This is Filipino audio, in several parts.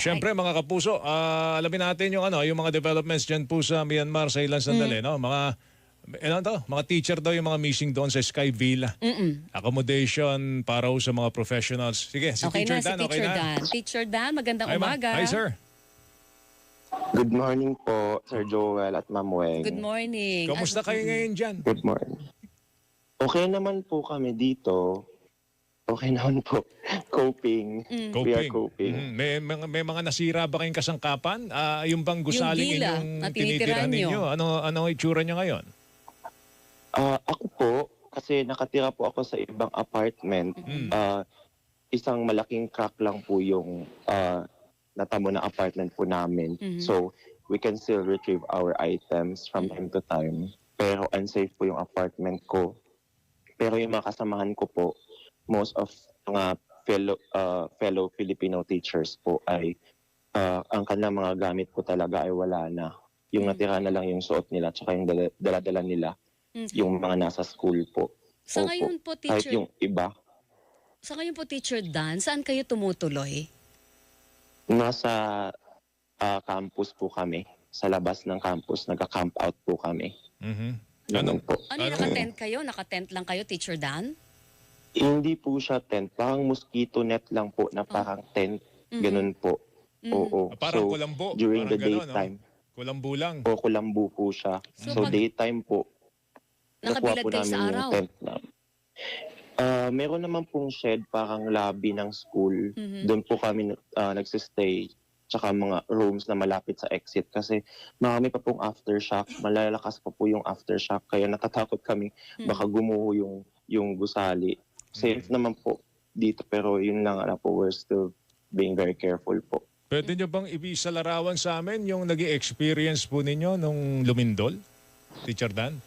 Siyempre mga kapuso, ah, alamin natin yung ano, yung mga developments diyan po sa Myanmar sa ilang sandali, Mm. no? Mga ano to, mga teacher daw yung mga missing doon sa Sky Villa. Accommodation para ho sa mga professionals. Sige, si Okay Teacher na, si Dan, okay Teacher na. Dan. Teacher Dan, magandang Hi, ma'am. umaga. Hi, sir. Good morning po, Sir Joel at Ma'am Weng. Good morning. Kamusta At- kayo ngayon dyan? Good morning. Okay naman po kami dito. Okay naman po. Coping. Mm. We are coping. Mhm. May, mga, may mga nasira ba kayong kasangkapan? Ah, yung bang gusaling inyong na tinitirahan tinitirahan nyo. ninyo? Ano, ano ang itsura niya ngayon? Ah, ako po, kasi nakatira po ako sa ibang apartment. Mm. Ah, isang malaking crack lang po yung ah, natamo na apartment po namin. Mhm. So, we can still retrieve our items from time to time. Pero unsafe po yung apartment ko. Pero yung mga kasamahan ko po, most of mga fellow ah, fellow Filipino teachers po ay ah, ang kanilang mga gamit po talaga ay wala na. Yung Mm. natira na lang yung suot nila tsaka yung dala- dala-dala nila Mm. yung mga nasa school po. Sa Opo. ngayon po, Kahit Teacher, yung iba, sa ngayon po, Teacher Dan, saan kayo tumutuloy? nasa ah, campus po kami. Sa labas ng campus, nagka-camp out po kami. Mhm. Ganun Ano? po. Ano, Ano? naka-tent kayo? Naka-tent lang kayo, Teacher Dan? Hindi po siya tent. Parang mosquito net lang po na parang tent. Mhm. Ganun po. Mhm. Oo. Ah, Parang so, kulambo. during parang the gano'n, daytime, No? Kulambo lang. po kulambu po siya. So, So, pag- daytime po, nakuha Nakabilad po kayo namin sa yung araw? tent na. Ah, meron naman pong shed, parang lobby ng school. Mhm. Doon po kami uh, nagsistay tsaka mga rooms na malapit sa exit kasi marami pa pong aftershock, malalakas pa po yung aftershock kaya natatakot kami Mhm. baka gumuho yung yung gusali. Safe Mhm. naman po dito pero yun lang ala po we're still being very careful po. Pwede nyo bang ibisa larawan sa amin yung nag experience po ninyo nung lumindol? Teacher Dan?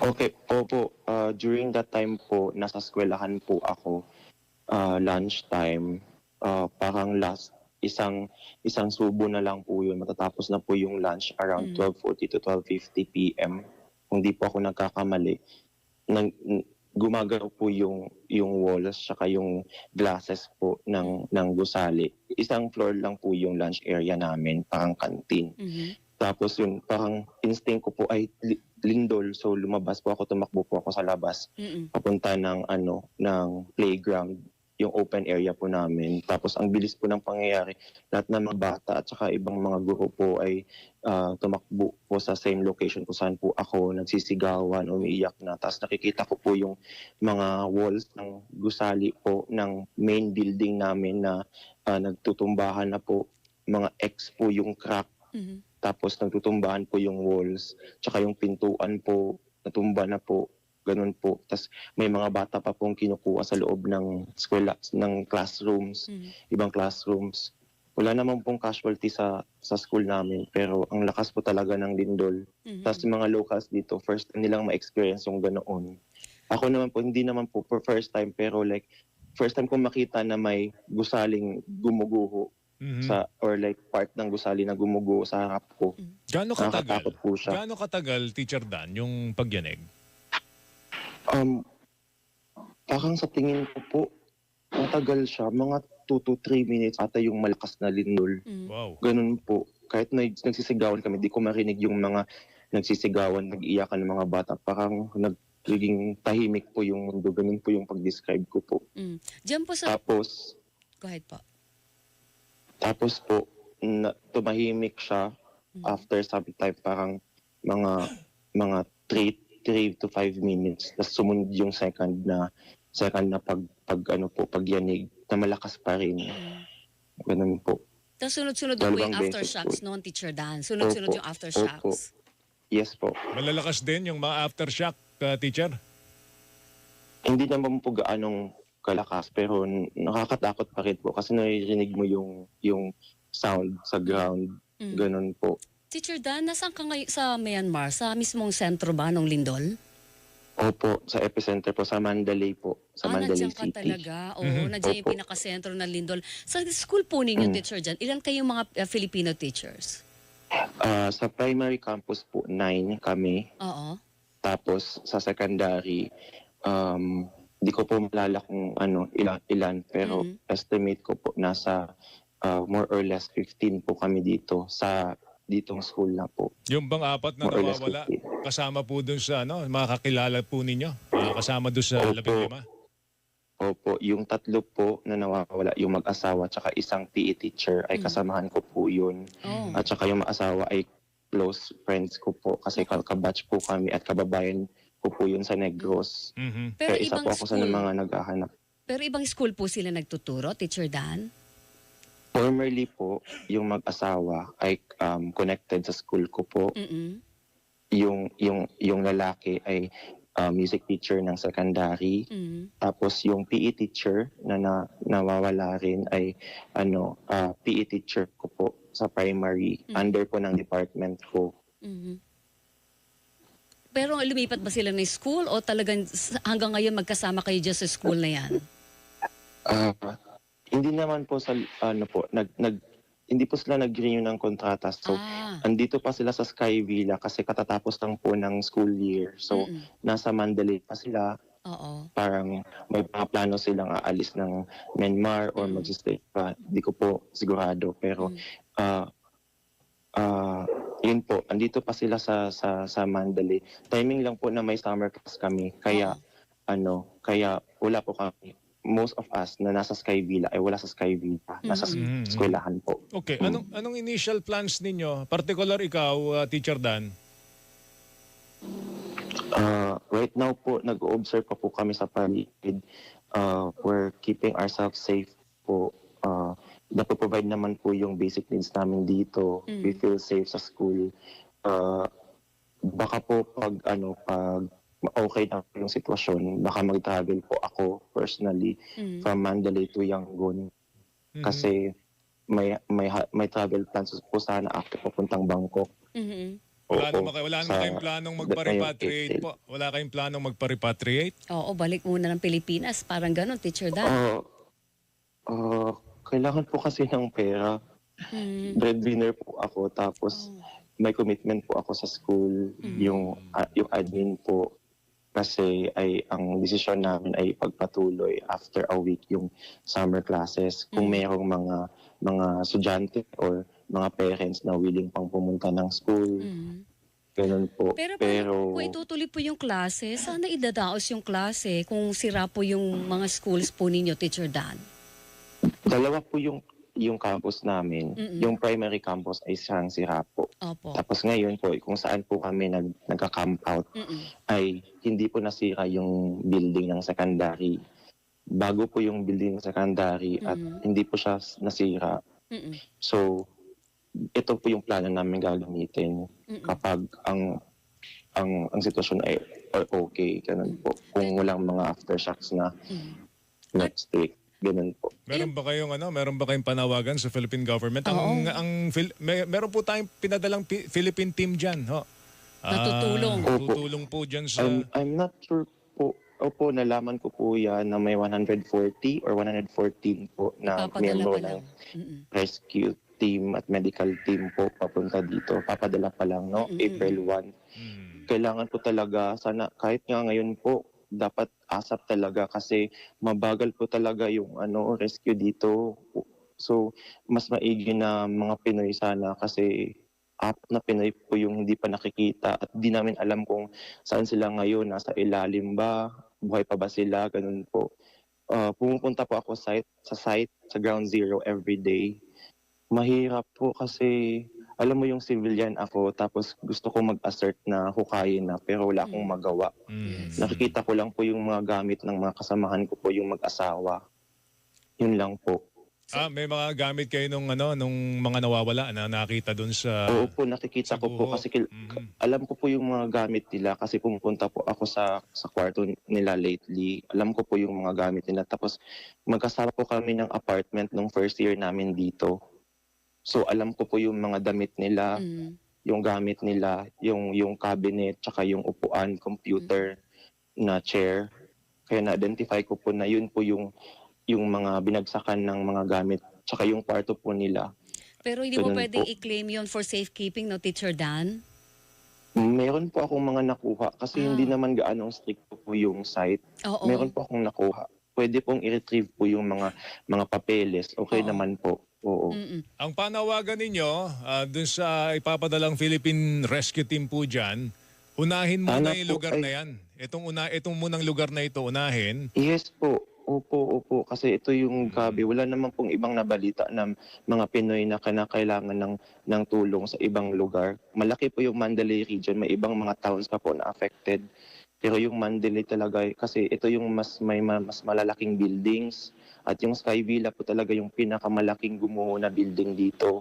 Okay, opo. Uh, during that time po, nasa eskwelahan po ako. Uh, lunchtime. Uh, parang last isang isang subo na lang po yun. Matatapos na po yung lunch around Mm. 12.40 to 12.50 p.m. Kung di po ako nagkakamali. Nang, gumagalaw po yung yung walls saka yung glasses po ng ng gusali. Isang floor lang po yung lunch area namin, parang canteen. Mhm. Tapos yun, parang instinct ko po ay li- lindol. So lumabas po ako, tumakbo po ako sa labas. Mhm. Papunta ng ano, ng playground, yung open area po namin. Tapos ang bilis po ng pangyayari, lahat ng mga bata at saka ibang mga guro po ay ah, tumakbo po sa same location kung saan po ako nagsisigawan, umiiyak na. Tapos nakikita ko po yung mga walls ng gusali po ng main building namin na ah, nagtutumbahan na po. Mga X po yung crack Mhm. tapos nagtutumbahan po yung walls, tsaka yung pintuan po, natumba na po, ganun po. Tapos may mga bata pa pong kinukuha sa loob ng eskwela, ng classrooms, Mhm. ibang classrooms. Wala naman pong casualty sa sa school namin, pero ang lakas po talaga ng lindol. Mhm. Tapos yung mga locals dito, first time nilang ma-experience yung ganoon. Ako naman po, hindi naman po for first time, pero like, first time kong makita na may gusaling gumuguho Mhm. sa or like part ng gusali na gumuguho sa harap ko. Gaano katagal? Nakakatakot po siya. Gaano katagal, Teacher Dan, yung pagyanig? Um, parang sa tingin ko po, matagal siya. Mga 2 to 3 minutes ata yung malakas na lindol. Mhm. Wow. Ganun po. Kahit na nagsisigawan kami, di ko marinig yung mga nagsisigawan, nag-iyakan ng mga bata. Parang nagiging tahimik po yung mundo. Ganun po yung pag-describe ko po. Mhm. Diyan po sa... Tapos, Go ahead po. tapos po, na, tumahimik siya Mhm. after some time parang mga mga 3 3 to 5 minutes tapos sumunod yung second na second na pag pag ano po pagyanig na malakas pa rin Mhm. ganun po Tapos sunod-sunod po yung beses aftershocks po. noon, Teacher Dan. Sunod-sunod Opo. yung aftershocks. yes po Malalakas din yung mga aftershock, uh, Teacher? hindi naman po gaanong kalakas pero n- nakakatakot pa rin po kasi naririnig mo yung yung sound sa ground Mhm. ganun po Teacher Dan, nasaan ka ngayon sa Myanmar? Sa mismong sentro ba ng Lindol? Opo, sa epicenter po, sa Mandalay po. Sa ah, Mandalay nandiyan ka City. talaga. Oo, Mhm. nandiyan yung Opo. pinakasentro ng Lindol. Sa school po ninyo, Mm. Teacher Dan, ilan kayong mga uh, Filipino teachers? Ah, sa primary campus po, nine kami. Oo. Tapos sa secondary, um, di ko po malala kung ano, ilan, ilan pero Mhm. estimate ko po nasa ah, more or less 15 po kami dito sa ditong school na po. Yung bang apat na More nawawala, 15. kasama po dun sa ano, mga kakilala po ninyo? Kasama dun sa Opo. labing lima? Opo, yung tatlo po na nawawala, yung mag-asawa tsaka isang PE teacher ay Mm. kasamahan ko po yun. Oh. At saka yung mag-asawa ay close friends ko po kasi ka- kabatch po kami at kababayan ko po yun sa Negros. Mhm. Pero Kaya isa ibang po ako sa school, mga naghahanap. pero ibang school po sila nagtuturo, Teacher Dan? Formerly po, yung mag-asawa ay um, connected sa school ko po. Mm-mm. Yung, yung, yung lalaki ay uh, music teacher ng secondary. Mm. Tapos yung PE teacher na, na nawawala rin ay ano ah, PE teacher ko po sa primary Mm. under po ng department ko. Mhm. Pero lumipat ba sila ng school o talagang hanggang ngayon magkasama kayo dyan sa school na yan? Ah, hindi naman po sa ano po nag nag hindi po sila nag-renew ng kontrata. So ah, andito pa sila sa Sky Villa kasi katatapos lang po ng school year. So mm-mm. nasa Mandalay pa sila. oo. Parang may mga plano silang aalis ng Myanmar or Mm. mag-stay pa. Hindi ko po sigurado pero Mm. ah ah yun po, andito pa sila sa sa sa Mandalay. Timing lang po na may summer class kami. Kaya ano, kaya wala po kami. Most of us na nasa Sky Villa ay wala sa Sky Villa, nasa Mhm. eskwelahan po. Okay, anong anong initial plans ninyo? Particular ikaw, uh, Teacher Dan? Uh, right now po, nag-observe pa po kami sa paligid. Uh, we're keeping ourselves safe po. Uh, Napoprovide naman po yung basic needs namin dito. Mm. We feel safe sa school. Uh, baka po pag ano pag okay na po yung sitwasyon, baka mag-travel po ako personally Mm. from Mandalay to Yangon Mhm. kasi may may may travel plans po sana ako papuntang Bangkok. Mhm. Wala Oo, naman kayo, wala naman kayong planong magpa-repatriate po. Wala kayong planong magpa-repatriate? Oo, balik muna ng Pilipinas. Parang ganun, Teacher Dan. Uh, uh, kailangan po kasi ng pera. Mm. Breadwinner po ako tapos Oh. may commitment po ako sa school, Mm. yung ah, yung admin po kasi ay ang desisyon namin ay pagpatuloy after a week yung summer classes kung Mm. merong mga mga estudyante or mga parents na willing pang pumunta ng school Mm. ganun po Pero, pero kung itutuloy po yung klase, sana idadaos yung klase kung sira po yung mga schools po ninyo, Teacher Dan. dalawa po yung yung campus namin Mm-mm. yung primary campus ay siyang sira po Opo. tapos ngayon po kung saan po kami nag nagka-camp out Mm-mm. ay hindi po nasira yung building ng secondary. Bago po yung building ng secondary at Mhm. hindi po siya nasira. Mm-mm. So, ito po yung plano namin gagamitin Mm-mm. kapag ang ang ang sitwasyon ay ay okay, ganun po. Kung walang mga aftershocks na Mm. next week, ganun po. Meron ba kayong ano, meron ba kayong panawagan sa Philippine government? Ang Oo. ang Phil- may, meron po tayong pinadalang Pi- Philippine team diyan, ho. Ah, Natutulong. tutulong po diyan sa I'm, I'm not sure po. Opo, nalaman ko po yan na may 140 or 114 po na Papadala miyembro pa ng lang. Mm-mm. rescue team at medical team po papunta dito. Papadala pa lang, no? Mm-mm. April 1. Hmm. Kailangan po talaga, sana kahit nga ngayon po, dapat asap talaga kasi mabagal po talaga yung ano rescue dito. So, mas maigi na mga Pinoy sana kasi apat na Pinoy po yung hindi pa nakikita at di namin alam kung saan sila ngayon, nasa ilalim ba, buhay pa ba sila, ganun po. Uh, pumupunta po ako site, sa site, sa ground zero every day. Mahirap po kasi alam mo yung civilian ako tapos gusto ko mag-assert na hukayin na pero wala akong Mm. magawa. Hmm. Nakikita ko lang po yung mga gamit ng mga kasamahan ko po yung mag-asawa. Yun lang po. Ah, may mga gamit kayo nung ano, nung mga nawawala na nakita doon sa Oo po, nakikita ko po kasi kil- Mhm. alam ko po yung mga gamit nila kasi pumupunta po ako sa sa kwarto nila lately. Alam ko po yung mga gamit nila. Tapos magkasama po kami ng apartment nung first year namin dito. So alam ko po yung mga damit nila, Mm. yung gamit nila, yung yung cabinet, tsaka yung upuan, computer, na chair. Kaya na-identify ko po na yun po yung yung mga binagsakan ng mga gamit, tsaka yung kwarto po nila. Pero hindi mo Ganun pwedeng po. i-claim yon for safekeeping, no, Teacher Dan? Meron po akong mga nakuha kasi Ah. hindi naman gaano strict po yung site. Oo. Meron po akong nakuha. Pwede pong i-retrieve po yung mga mga papeles. Okay Oo. naman po. Oo. Mm-mm. Ang panawagan ninyo ah, dun sa ipapadalang Philippine Rescue Team po dyan, unahin muna Sana yung po lugar ay- na yan. Itong, una, itong munang lugar na ito, unahin. Yes po. Opo, opo. Kasi ito yung gabi. Wala naman pong ibang nabalita ng mga Pinoy na kinakailangan ng, ng tulong sa ibang lugar. Malaki po yung Mandalay region. May ibang mga towns pa po na affected. Pero yung Mandalay talaga, kasi ito yung mas may ma- mas malalaking buildings. At yung Sky Villa po talaga yung pinakamalaking gumuho na building dito.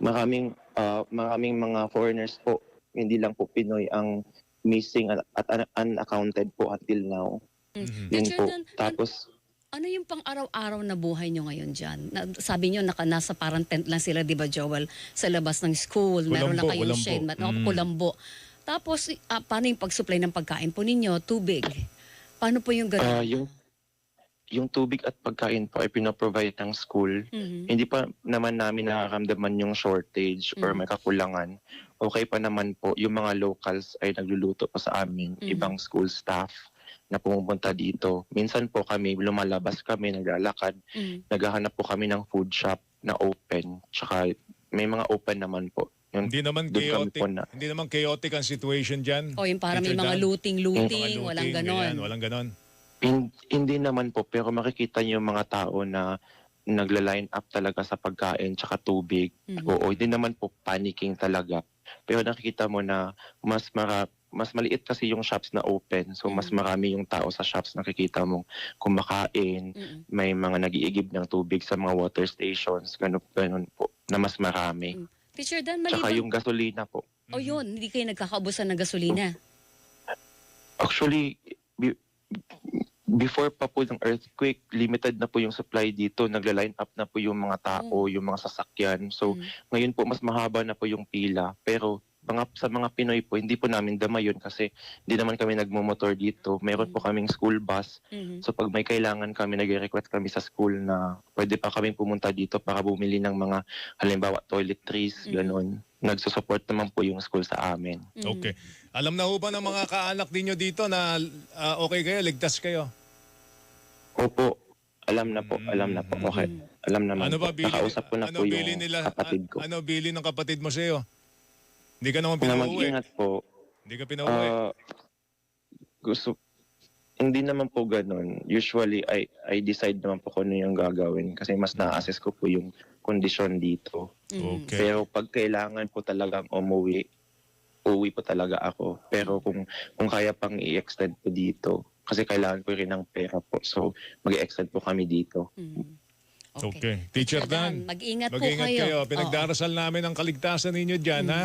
Maraming, ah, maraming mga foreigners po, hindi lang po Pinoy ang missing at, at un- unaccounted po until now. Mhm. Yun Teacher, po. Tapos, Ano yung pang-araw-araw na buhay nyo ngayon dyan? Na, sabi nyo, naka, nasa parang tent lang sila, di ba, Joel? Sa labas ng school, meron lang Kulambo, kayong kulambo. shade? Mm. kulambo. Tapos, ah, paano yung pag-supply ng pagkain po ninyo? Tubig. Paano po yung Ah, gano'n? yung yung tubig at pagkain po ay pinoprovide ng school. Mhm. Hindi pa naman namin nakakamdaman yung shortage or Mhm. may kakulangan. Okay pa naman po, yung mga locals ay nagluluto pa sa amin, Mhm. ibang school staff na pumupunta dito. Minsan po kami, lumalabas kami, naglalakad, Mhm. naghahanap po kami ng food shop na open. Tsaka may mga open naman po. Yun, Hindi naman doon kami chaotic. po na. Hindi naman chaotic ang situation dyan. O yung parang may mga looting-looting, walang ganon. walang ganon. Hin- hindi naman po, pero makikita niyo yung mga tao na nagla-line up talaga sa pagkain tsaka tubig. Mhm. Oo, hindi naman po panicking talaga. Pero nakikita mo na mas mara, mas maliit kasi yung shops na open. So mas Mhm. marami yung tao sa shops nakikita mo kumakain, Mhm. may mga nagiigib ng tubig sa mga water stations, ganun, ganun po, na mas marami. Teacher Dan, Tsaka maliban... yung gasolina po. O yun, hindi kayo nagkakaubusan ng gasolina. Actually, be- before pa po ng earthquake, limited na po yung supply dito. Nagla-line up na po yung mga tao, yung mga sasakyan. So, Mhm. ngayon po, mas mahaba na po yung pila. Pero mga, sa mga Pinoy po, hindi po namin dama yun kasi hindi naman kami nagmumotor dito. Meron po kaming school bus. Mhm. So, pag may kailangan kami, nag-request kami sa school na pwede pa kaming pumunta dito para bumili ng mga, halimbawa, toiletries, Mhm. ganun. Nagsusupport naman po yung school sa amin. Mhm. Okay. Alam na ho ba ng mga kaanak ninyo dito na ah, okay kayo, ligtas kayo? Opo, alam na po, alam na po. Okay. Mhm. Alam naman Ano ba po. bili, Nakausap ko na ano po bili yung nila, kapatid ko. ano bili ng kapatid mo sa'yo? Hindi ka naman na pinauwi. mag-ingat po. Hindi ka pinauwi. Ah, gusto, hindi naman po ganun. Usually, I, I decide naman po kung ano yung gagawin kasi mas na-assess ko po yung kondisyon dito. Okay. Pero pag kailangan po talagang umuwi, uwi po talaga ako. Pero kung kung kaya pang i-extend po dito, kasi kailangan ko rin ng pera po. So, mag-extend po kami dito. Mhm. Okay. Teacher Dan, mag-ingat po mag-ingat kayo. kayo. Oo. Pinagdarasal namin ang kaligtasan ninyo dyan, Mm. ha?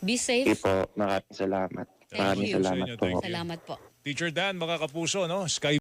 Be safe. Okay po, maraming salamat. Thank Maraming you. salamat Thank po. you. Salamat po. Teacher Dan, mga kapuso, no? Sky